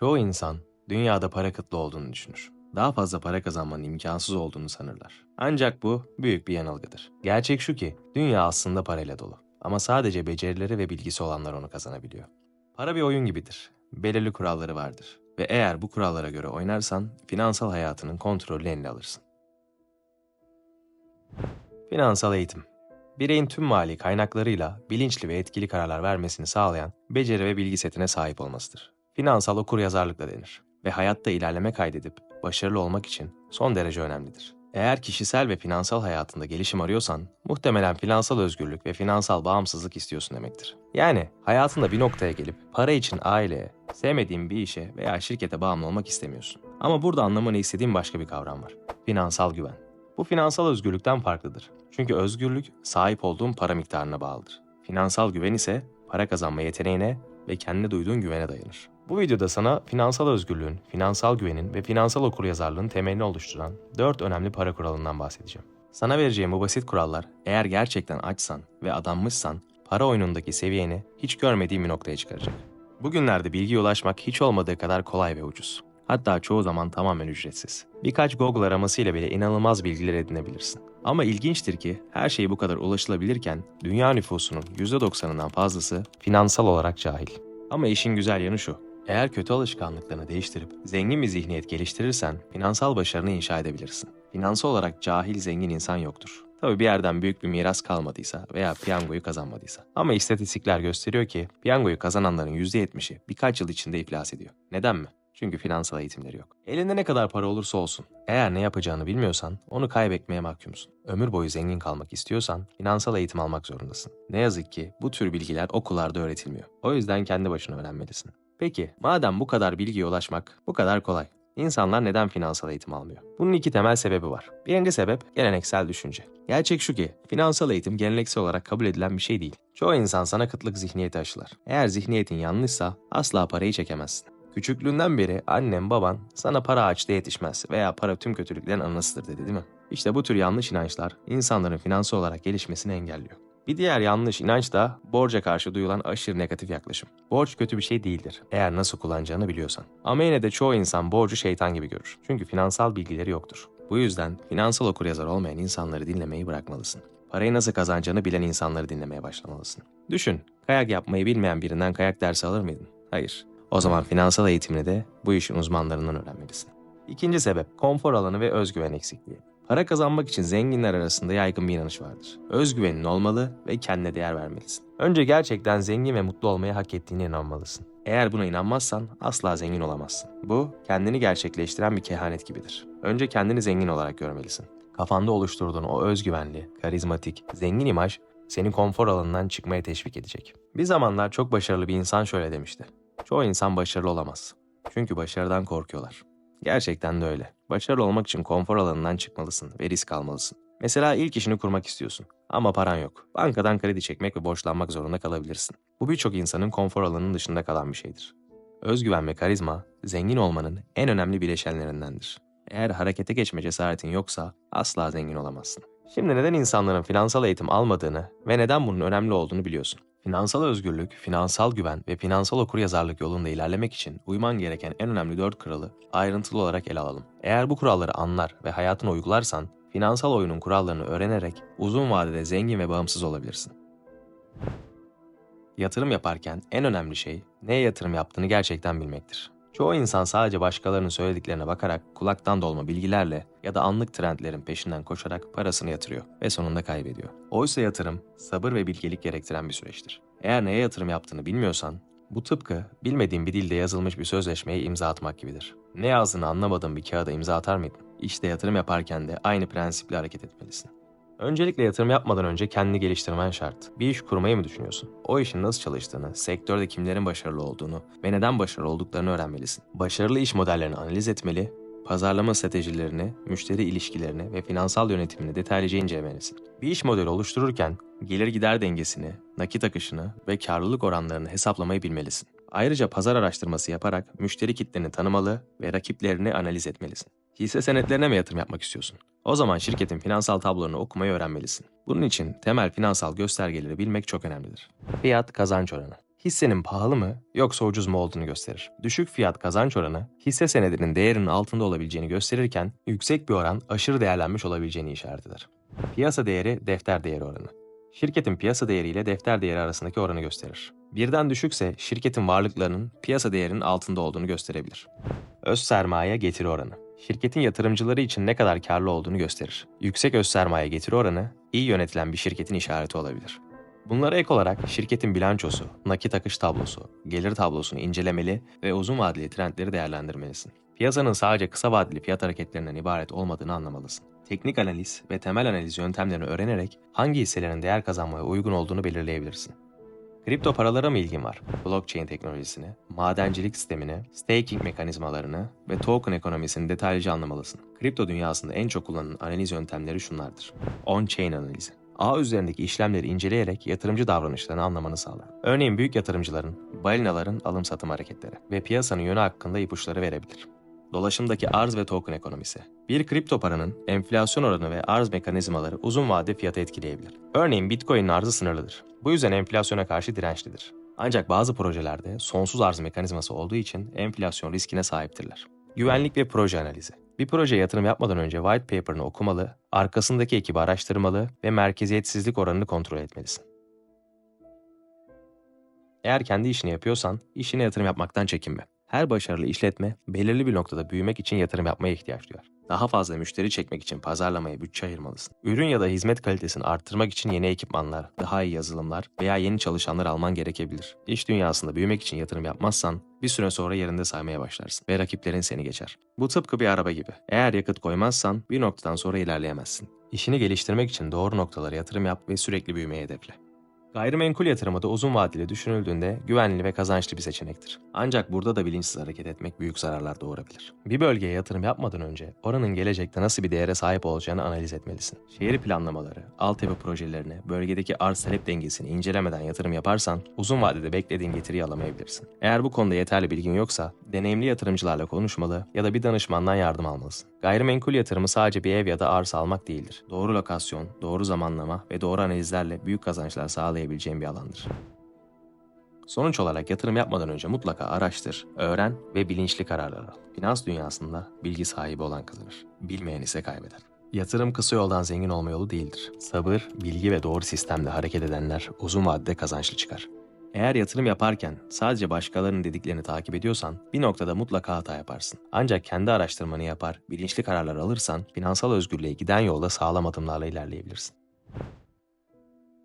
Çoğu insan dünyada para kıtlığı olduğunu düşünür. Daha fazla para kazanmanın imkansız olduğunu sanırlar. Ancak bu büyük bir yanılgıdır. Gerçek şu ki dünya aslında parayla dolu. Ama sadece becerileri ve bilgisi olanlar onu kazanabiliyor. Para bir oyun gibidir. Belirli kuralları vardır. Ve eğer bu kurallara göre oynarsan finansal hayatının kontrolünü eline alırsın. Finansal eğitim Bireyin tüm mali kaynaklarıyla bilinçli ve etkili kararlar vermesini sağlayan beceri ve bilgi setine sahip olmasıdır. Finansal okuryazarlık da denir ve hayatta ilerleme kaydedip başarılı olmak için son derece önemlidir. Eğer kişisel ve finansal hayatında gelişim arıyorsan, muhtemelen finansal özgürlük ve finansal bağımsızlık istiyorsun demektir. Yani hayatında bir noktaya gelip para için aileye, sevmediğin bir işe veya şirkete bağımlı olmak istemiyorsun. Ama burada anlamanı istediğim başka bir kavram var. Finansal güven. Bu finansal özgürlükten farklıdır. Çünkü özgürlük sahip olduğun para miktarına bağlıdır. Finansal güven ise para kazanma yeteneğine ve kendine duyduğun güvene dayanır. Bu videoda sana finansal özgürlüğün, finansal güvenin ve finansal okuryazarlığın temelini oluşturan 4 önemli para kuralından bahsedeceğim. Sana vereceğim bu basit kurallar eğer gerçekten açsan ve adanmışsan para oyunundaki seviyeni hiç görmediğin bir noktaya çıkaracak. Bugünlerde bilgiye ulaşmak hiç olmadığı kadar kolay ve ucuz. Hatta çoğu zaman tamamen ücretsiz. Birkaç Google aramasıyla bile inanılmaz bilgiler edinebilirsin. Ama ilginçtir ki her şey bu kadar ulaşılabilirken dünya nüfusunun %90'ından fazlası finansal olarak cahil. Ama işin güzel yanı şu. Eğer kötü alışkanlıklarını değiştirip zengin bir zihniyet geliştirirsen finansal başarını inşa edebilirsin. Finansal olarak cahil zengin insan yoktur. Tabii bir yerden büyük bir miras kalmadıysa veya piyangoyu kazanmadıysa. Ama istatistikler gösteriyor ki piyangoyu kazananların %70'i birkaç yıl içinde iflas ediyor. Neden mi? Çünkü finansal eğitimleri yok. Elinde ne kadar para olursa olsun, eğer ne yapacağını bilmiyorsan onu kaybetmeye mahkumsun. Ömür boyu zengin kalmak istiyorsan finansal eğitim almak zorundasın. Ne yazık ki bu tür bilgiler okullarda öğretilmiyor. O yüzden kendi başına öğrenmelisin. Peki, madem bu kadar bilgiye ulaşmak bu kadar kolay, İnsanlar neden finansal eğitim almıyor? Bunun iki temel sebebi var. Birinci sebep geleneksel düşünce. Gerçek şu ki finansal eğitim geleneksel olarak kabul edilen bir şey değil. Çoğu insan sana kıtlık zihniyeti aşılar. Eğer zihniyetin yanlışsa asla parayı çekemezsin. Küçüklüğünden beri annem baban sana para açta yetişmez veya para tüm kötülüklerin anasıdır dedi değil mi? İşte bu tür yanlış inançlar insanların finansal olarak gelişmesini engelliyor. Bir diğer yanlış inanç da borca karşı duyulan aşırı negatif yaklaşım. Borç kötü bir şey değildir eğer nasıl kullanacağını biliyorsan. Ama yine de çoğu insan borcu şeytan gibi görür. Çünkü finansal bilgileri yoktur. Bu yüzden finansal okuryazar olmayan insanları dinlemeyi bırakmalısın. Parayı nasıl kazanacağını bilen insanları dinlemeye başlamalısın. Düşün, kayak yapmayı bilmeyen birinden kayak dersi alır mıydın? Hayır. O zaman finansal eğitimini de bu işin uzmanlarından öğrenmelisin. İkinci sebep, konfor alanı ve özgüven eksikliği. Para kazanmak için zenginler arasında yaygın bir inanış vardır. Özgüvenin olmalı ve kendine değer vermelisin. Önce gerçekten zengin ve mutlu olmayı hak ettiğine inanmalısın. Eğer buna inanmazsan asla zengin olamazsın. Bu, kendini gerçekleştiren bir kehanet gibidir. Önce kendini zengin olarak görmelisin. Kafanda oluşturduğun o özgüvenli, karizmatik, zengin imaj seni konfor alanından çıkmaya teşvik edecek. Bir zamanlar çok başarılı bir insan şöyle demişti. Çoğu insan başarılı olamaz. Çünkü başarıdan korkuyorlar. Gerçekten de öyle. Başarılı olmak için konfor alanından çıkmalısın ve risk almalısın. Mesela ilk işini kurmak istiyorsun ama paran yok. Bankadan kredi çekmek ve borçlanmak zorunda kalabilirsin. Bu birçok insanın konfor alanının dışında kalan bir şeydir. Özgüven ve karizma, zengin olmanın en önemli bileşenlerindendir. Eğer harekete geçme cesaretin yoksa asla zengin olamazsın. Şimdi neden insanların finansal eğitim almadığını ve neden bunun önemli olduğunu biliyorsun. Finansal özgürlük, finansal güven ve finansal okuryazarlık yolunda ilerlemek için uyman gereken en önemli dört kuralı ayrıntılı olarak ele alalım. Eğer bu kuralları anlar ve hayatına uygularsan, finansal oyunun kurallarını öğrenerek uzun vadede zengin ve bağımsız olabilirsin. Yatırım yaparken en önemli şey neye yatırım yaptığını gerçekten bilmektir. Çoğu insan sadece başkalarının söylediklerine bakarak kulaktan dolma bilgilerle ya da anlık trendlerin peşinden koşarak parasını yatırıyor ve sonunda kaybediyor. Oysa yatırım sabır ve bilgelik gerektiren bir süreçtir. Eğer neye yatırım yaptığını bilmiyorsan bu tıpkı bilmediğin bir dilde yazılmış bir sözleşmeye imza atmak gibidir. Ne yazdığını anlamadığın bir kağıda imza atar mıydın? İşte yatırım yaparken de aynı prensiple hareket etmelisin. Öncelikle yatırım yapmadan önce kendini geliştirmen şart. Bir iş kurmayı mı düşünüyorsun? O işin nasıl çalıştığını, sektörde kimlerin başarılı olduğunu ve neden başarılı olduklarını öğrenmelisin. Başarılı iş modellerini analiz etmeli, pazarlama stratejilerini, müşteri ilişkilerini ve finansal yönetimini detaylıca incelemelisin. Bir iş modeli oluştururken gelir gider dengesini, nakit akışını ve karlılık oranlarını hesaplamayı bilmelisin. Ayrıca pazar araştırması yaparak müşteri kitleni tanımalı ve rakiplerini analiz etmelisin. Hisse senetlerine mi yatırım yapmak istiyorsun? O zaman şirketin finansal tablolarını okumayı öğrenmelisin. Bunun için temel finansal göstergeleri bilmek çok önemlidir. Fiyat kazanç oranı. hissenin pahalı mı yoksa ucuz mu olduğunu gösterir. Düşük fiyat kazanç oranı hisse senedinin değerinin altında olabileceğini gösterirken yüksek bir oran aşırı değerlenmiş olabileceğini işaret eder. Piyasa değeri defter değeri oranı. Şirketin piyasa değeri ile defter değeri arasındaki oranı gösterir. Birden düşükse şirketin varlıklarının piyasa değerinin altında olduğunu gösterebilir. Öz sermaye getiri oranı. Şirketin yatırımcıları için ne kadar karlı olduğunu gösterir. Yüksek öz sermaye getiri oranı iyi yönetilen bir şirketin işareti olabilir. Bunlara ek olarak şirketin bilançosu, nakit akış tablosu, gelir tablosunu incelemeli ve uzun vadeli trendleri değerlendirmelisin. Piyasanın sadece kısa vadeli fiyat hareketlerinden ibaret olmadığını anlamalısın. Teknik analiz ve temel analiz yöntemlerini öğrenerek hangi hisselerin değer kazanmaya uygun olduğunu belirleyebilirsin. Kripto paralara mı ilgin var? Blockchain teknolojisini, madencilik sistemini, staking mekanizmalarını ve token ekonomisini detaylıca anlamalısın. Kripto dünyasında en çok kullanılan analiz yöntemleri şunlardır. On-chain analizi. Ağ üzerindeki işlemleri inceleyerek yatırımcı davranışlarını anlamanı sağlar. Örneğin büyük yatırımcıların, balinaların alım satım hareketleri ve piyasanın yönü hakkında ipuçları verebilir. Dolaşımdaki arz ve token ekonomisi. Bir kripto paranın enflasyon oranı ve arz mekanizmaları uzun vade fiyatı etkileyebilir. Örneğin Bitcoin'in arzı sınırlıdır. Bu yüzden enflasyona karşı dirençlidir. Ancak bazı projelerde sonsuz arz mekanizması olduğu için enflasyon riskine sahiptirler. Güvenlik ve proje analizi. Bir projeye yatırım yapmadan önce white paper'ını okumalı, arkasındaki ekibi araştırmalı ve merkeziyetsizlik oranını kontrol etmelisin. Eğer kendi işini yapıyorsan, işine yatırım yapmaktan çekinme. Her başarılı işletme belirli bir noktada büyümek için yatırım yapmaya ihtiyaç duyar. Daha fazla müşteri çekmek için pazarlamaya bütçe ayırmalısın. Ürün ya da hizmet kalitesini arttırmak için yeni ekipmanlar, daha iyi yazılımlar veya yeni çalışanlar alman gerekebilir. İş dünyasında büyümek için yatırım yapmazsan bir süre sonra yerinde saymaya başlarsın ve rakiplerin seni geçer. Bu tıpkı bir araba gibi. Eğer yakıt koymazsan bir noktadan sonra ilerleyemezsin. İşini geliştirmek için doğru noktalara yatırım yap ve sürekli büyümeyi hedefle. Gayrimenkul yatırımı da uzun vadeli düşünüldüğünde güvenli ve kazançlı bir seçenektir. Ancak burada da bilinçsiz hareket etmek büyük zararlar doğurabilir. Bir bölgeye yatırım yapmadan önce oranın gelecekte nasıl bir değere sahip olacağını analiz etmelisin. Şehir planlamaları, altyapı projelerini, bölgedeki arz talep dengesini incelemeden yatırım yaparsan uzun vadede beklediğin getiriyi alamayabilirsin. Eğer bu konuda yeterli bilgin yoksa deneyimli yatırımcılarla konuşmalı ya da bir danışmandan yardım almalısın. Gayrimenkul yatırımı sadece bir ev ya da arsa almak değildir. Doğru lokasyon, doğru zamanlama ve doğru analizlerle büyük kazançlar sağlayabileceğin bir alandır. Sonuç olarak yatırım yapmadan önce mutlaka araştır, öğren ve bilinçli kararlar al. Finans dünyasında bilgi sahibi olan kazanır. Bilmeyen ise kaybeder. Yatırım kısa yoldan zengin olma yolu değildir. Sabır, bilgi ve doğru sistemle hareket edenler uzun vadede kazançlı çıkar. Eğer yatırım yaparken sadece başkalarının dediklerini takip ediyorsan bir noktada mutlaka hata yaparsın. Ancak kendi araştırmanı yapar, bilinçli kararlar alırsan finansal özgürlüğe giden yolda sağlam adımlarla ilerleyebilirsin.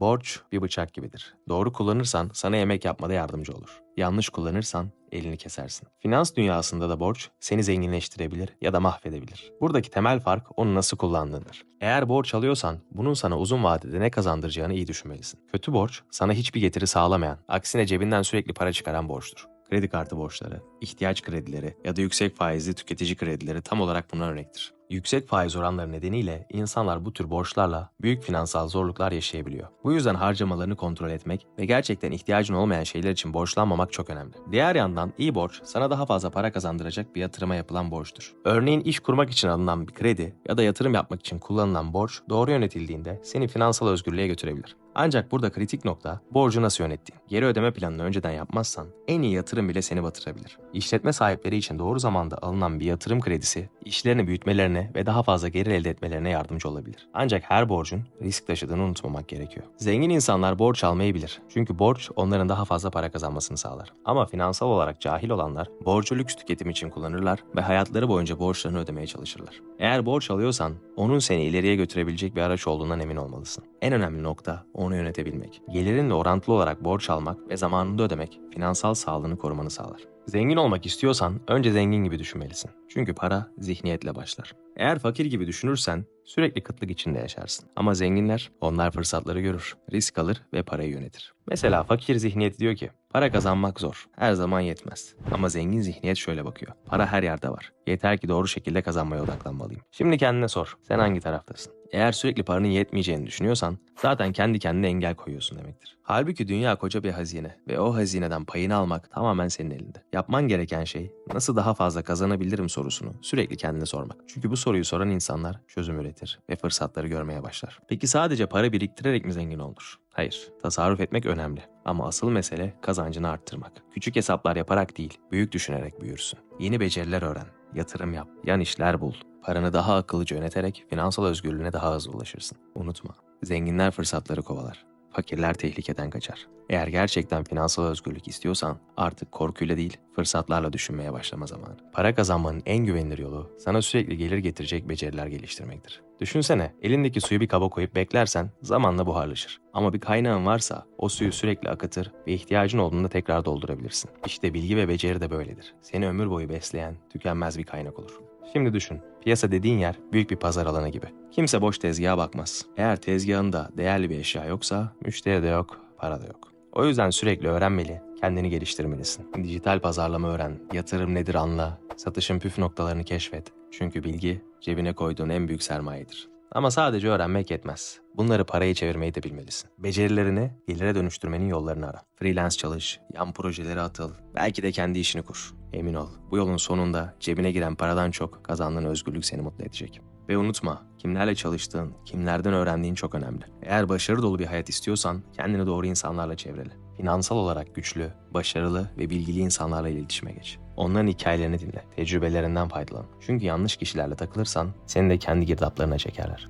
Borç bir bıçak gibidir. Doğru kullanırsan sana yemek yapmada yardımcı olur. Yanlış kullanırsan elini kesersin. Finans dünyasında da borç seni zenginleştirebilir ya da mahvedebilir. Buradaki temel fark onu nasıl kullandığındır. Eğer borç alıyorsan bunun sana uzun vadede ne kazandıracağını iyi düşünmelisin. Kötü borç sana hiçbir getiri sağlamayan, aksine cebinden sürekli para çıkaran borçtur. Kredi kartı borçları, ihtiyaç kredileri ya da yüksek faizli tüketici kredileri tam olarak buna örnektir. Yüksek faiz oranları nedeniyle insanlar bu tür borçlarla büyük finansal zorluklar yaşayabiliyor. Bu yüzden harcamalarını kontrol etmek ve gerçekten ihtiyacın olmayan şeyler için borçlanmamak çok önemli. Diğer yandan iyi borç sana daha fazla para kazandıracak bir yatırıma yapılan borçtur. Örneğin iş kurmak için alınan bir kredi ya da yatırım yapmak için kullanılan borç doğru yönetildiğinde seni finansal özgürlüğe götürebilir. Ancak burada kritik nokta borcu nasıl yönettiğin. Geri ödeme planını önceden yapmazsan en iyi yatırım bile seni batırabilir. İşletme sahipleri için doğru zamanda alınan bir yatırım kredisi işlerini büyütmelerine ve daha fazla gelir elde etmelerine yardımcı olabilir. Ancak her borcun risk taşıdığını unutmamak gerekiyor. Zengin insanlar borç almayı bilir. Çünkü borç onların daha fazla para kazanmasını sağlar. Ama finansal olarak cahil olanlar borcu lüks tüketim için kullanırlar ve hayatları boyunca borçlarını ödemeye çalışırlar. Eğer borç alıyorsan onun seni ileriye götürebilecek bir araç olduğundan emin olmalısın. En önemli nokta onu yönetebilmek. Gelirinle orantılı olarak borç almak ve zamanında ödemek finansal sağlığını korumanı sağlar. Zengin olmak istiyorsan önce zengin gibi düşünmelisin. Çünkü para zihniyetle başlar. Eğer fakir gibi düşünürsen sürekli kıtlık içinde yaşarsın. Ama zenginler onlar fırsatları görür, risk alır ve parayı yönetir. Mesela fakir zihniyet diyor ki para kazanmak zor, her zaman yetmez. Ama zengin zihniyet şöyle bakıyor. Para her yerde var. Yeter ki doğru şekilde kazanmaya odaklanmalıyım. Şimdi kendine sor. Sen hangi taraftasın? Eğer sürekli paranın yetmeyeceğini düşünüyorsan zaten kendi kendine engel koyuyorsun demektir. Halbuki dünya koca bir hazine ve o hazineden payını almak tamamen senin elinde. Yapman gereken şey nasıl daha fazla kazanabilirim sorusunu sürekli kendine sormak. Çünkü bu soruyu soran insanlar çözüm öğrenecektir ve fırsatları görmeye başlar. Peki sadece para biriktirerek mi zengin olunur? Hayır, tasarruf etmek önemli ama asıl mesele kazancını arttırmak. Küçük hesaplar yaparak değil, büyük düşünerek büyürsün. Yeni beceriler öğren, yatırım yap, yan işler bul. Paranı daha akıllıca yöneterek finansal özgürlüğüne daha hızlı ulaşırsın. Unutma, zenginler fırsatları kovalar. Fakirler tehlikeden kaçar. Eğer gerçekten finansal özgürlük istiyorsan artık korkuyla değil fırsatlarla düşünmeye başlama zamanı. Para kazanmanın en güvenilir yolu sana sürekli gelir getirecek beceriler geliştirmektir. Düşünsene elindeki suyu bir kaba koyup beklersen zamanla buharlaşır. Ama bir kaynağın varsa o suyu sürekli akıtır ve ihtiyacın olduğunda tekrar doldurabilirsin. İşte bilgi ve beceri de böyledir. Seni ömür boyu besleyen tükenmez bir kaynak olur. Şimdi düşün, piyasa dediğin yer büyük bir pazar alanı gibi. Kimse boş tezgaha bakmaz. Eğer tezgahında değerli bir eşya yoksa müşteri de yok, para da yok. O yüzden sürekli öğrenmeli, kendini geliştirmelisin. Dijital pazarlama öğren, yatırım nedir anla, satışın püf noktalarını keşfet. Çünkü bilgi cebine koyduğun en büyük sermayedir. Ama sadece öğrenmek yetmez. Bunları paraya çevirmeyi de bilmelisin. Becerilerini gelire dönüştürmenin yollarını ara. Freelance çalış, yan projelere atıl, belki de kendi işini kur. Emin ol, bu yolun sonunda cebine giren paradan çok kazandığın özgürlük seni mutlu edecek. Ve unutma, kimlerle çalıştığın, kimlerden öğrendiğin çok önemli. Eğer başarı dolu bir hayat istiyorsan kendini doğru insanlarla çevrele. Finansal olarak güçlü, başarılı ve bilgili insanlarla iletişime geç. Onların hikayelerini dinle, tecrübelerinden faydalan. Çünkü yanlış kişilerle takılırsan seni de kendi girdaplarına çekerler.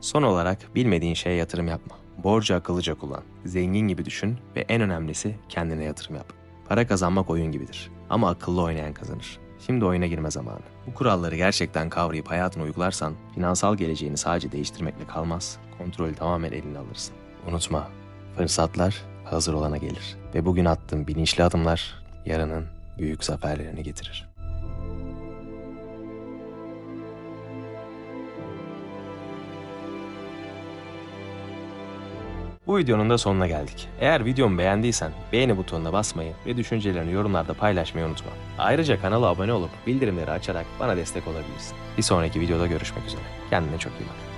Son olarak bilmediğin şeye yatırım yapma. Borcu akıllıca kullan. Zengin gibi düşün ve en önemlisi kendine yatırım yap. Para kazanmak oyun gibidir ama akıllı oynayan kazanır. Şimdi oyuna girme zamanı. Bu kuralları gerçekten kavrayıp hayatına uygularsan finansal geleceğini sadece değiştirmekle kalmaz, kontrolü tamamen eline alırsın. Unutma, fırsatlar hazır olana gelir ve bugün attığın bilinçli adımlar yarının büyük zaferlerini getirir. Bu videonun da sonuna geldik. Eğer videomu beğendiysen beğeni butonuna basmayı ve düşüncelerini yorumlarda paylaşmayı unutma. Ayrıca kanala abone olup bildirimleri açarak bana destek olabilirsin. Bir sonraki videoda görüşmek üzere. Kendine çok iyi bak.